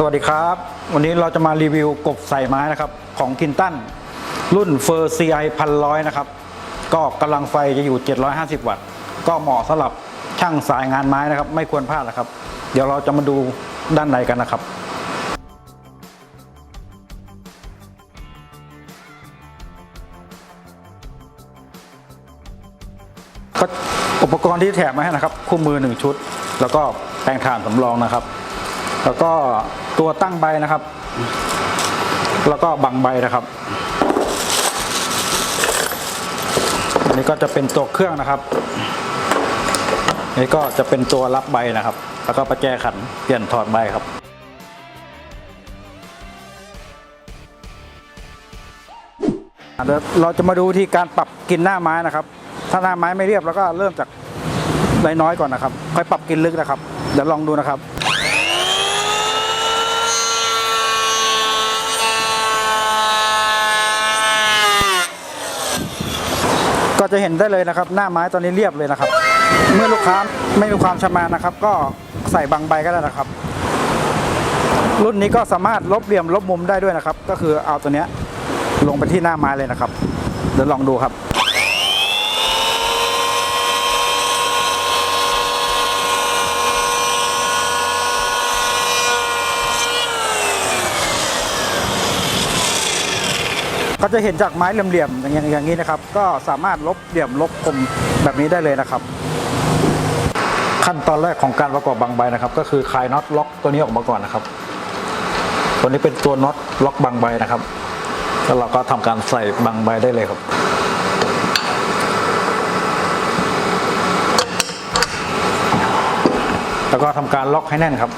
สวัสดีครับ วันนี้เราจะมารีวิวกบใส่ไม้นะครับของคินตันรุ่นเฟอร์ซีไอพันร้อยนะครับ ก็กำลังไฟจะอยู่ 750 วัตต์ ก็เหมาะสำหรับช่างสายงานไม้นะครับ ไม่ควรพลาดนะครับ เดี๋ยวเราจะมาดูด้านในกันนะครับก็อุปกรณ์ที่แถมมาให้นะครับ คู่มือ 1 ชุด แล้วก็แปรงถ่านสำรองนะครับ แล้วก็ตัวตั้งใบนะครับ แล้วก็บังใบนะครับอันนี้ก็จะเป็นตัวเครื่องนะครับอันนี้ก็จะเป็นตัวรับใบนะครับ แล้วก็ประแจขันเปลี่ยนถอดใบครับเดี๋ยวเราจะมาดูที่การปรับกินหน้าไม้นะครับ ถ้าหน้าไม้ไม่เรียบแล้วก็เริ่มจากน้อยๆก่อนนะครับ ค่อยปรับกินลึกนะครับ เดี๋ยวลองดูนะครับ ก็จะเห็นได้เลยนะครับ หน้าไม้ตอนนี้เรียบเลยนะครับ เมื่อลูกค้าไม่มีความชำนาญนะครับ ก็ใส่บางใบก็ได้นะครับ รุ่นนี้ก็สามารถลบเหลี่ยมลบมุมได้ด้วยนะครับ ก็คือเอาตัวเนี้ยลงไปที่หน้าไม้เลยนะครับ เดี๋ยวลองดูครับ ก็จะเห็นจากไม้เหลี่ยมๆอย่างเงี้ยอย่างนี้นะครับก็สามารถลบเหลี่ยมลบคมแบบนี้ได้เลยนะครับ ขั้นตอนแรกของการประกอบบางใบนะครับ ก็คือคลายน็อตล็อกตัวนี้ออกมาก่อนนะครับ ตัวนี้เป็นตัวน็อตล็อกบางใบนะครับ แล้วเราก็ทำการใส่บางใบได้เลยครับแล้วก็ทำการล็อกให้แน่นครับ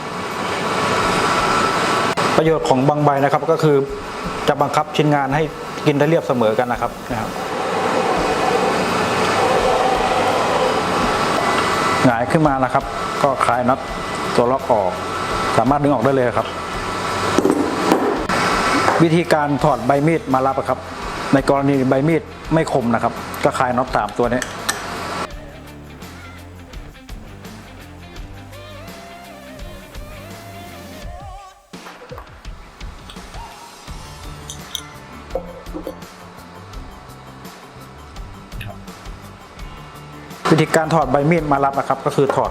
ประโยชน์ของบางใบนะครับก็คือจะบังคับชิ้นงานให้ กินได้เรียบเสมอกันนะครับนะครับหงายขึ้นมานะครับ ก็คลายน็อตตัวล็อกออก สามารถดึงออกได้เลยครับ วิธีการถอดใบมีดมารับครับ ในกรณีใบมีดไม่คมนะครับ ก็คลายน็อตตามตัวนี้ วิธีการถอดใบมีดมารับนะครับ ก็คือถอด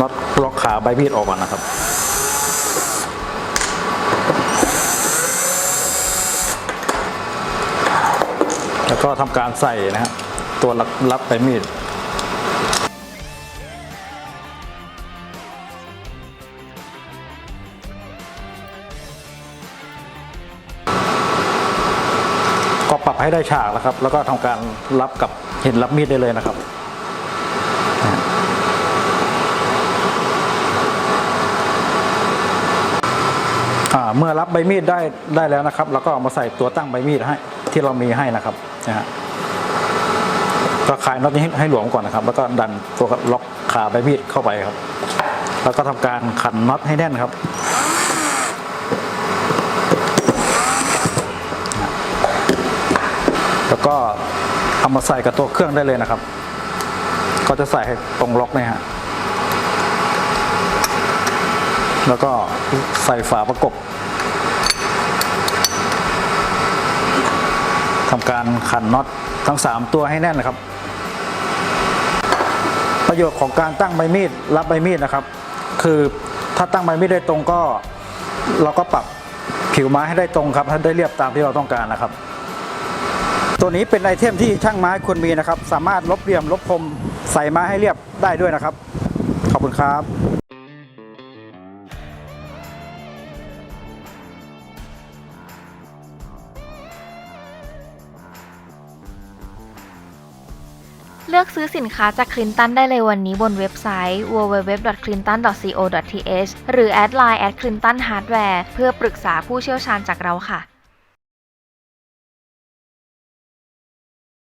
น็อตล็อกขาใบมีดออกก่อนนะครับแล้วก็ทำการใส่นะครับตัวรับใบมีด ก็ปรับให้ได้ฉากนะครับ แล้วก็ทำการรับกับเห็นรับมีดได้เลยนะครับเมื่อรับใบมีดได้ได้แล้วนะครับแล้วก็เอามาใส่ตัวตั้งใบมีดให้ที่เรามีให้นะครับนะฮะก็คลายน็อตนี้ให้ให้หลวมก่อนนะครับ แล้วก็ดันตัวล็อกขาใบมีดเข้าไปครับ แล้วก็ทำการขันน็อตให้แน่นครับ แล้ว ก็เอามาใส่กับตัวเครื่องได้เลยนะครับ ก็จะใส่ให้ตรงล็อกเนี่ยฮะแล้วก็ใส่ฝาประกบทำการขันน็อตทั้ง 3 ตัวให้แน่นนะครับ ประโยชน์ของการตั้งใบมีดรับใบมีดนะครับ คือถ้าตั้งใบมีดได้ตรงก็ เราก็ปรับผิวไม้ให้ได้ตรงครับให้ได้เรียบตามที่เราต้องการนะครับ ตัวนี้เป็นไอเทมที่ช่างไม้ควรมีนะครับ สามารถลบเหลี่ยมลบคมใส่ไม้ให้เรียบได้ด้วยนะครับ ขอบคุณครับเลือกซื้อสินค้าจากคลินตันได้เลยวันนี้บนเว็บไซต์ www.clinton.co.th หรือแอดไลน์แอดคลินตันฮาร์ดแวร์เพื่อปรึกษาผู้เชี่ยวชาญจากเราค่ะ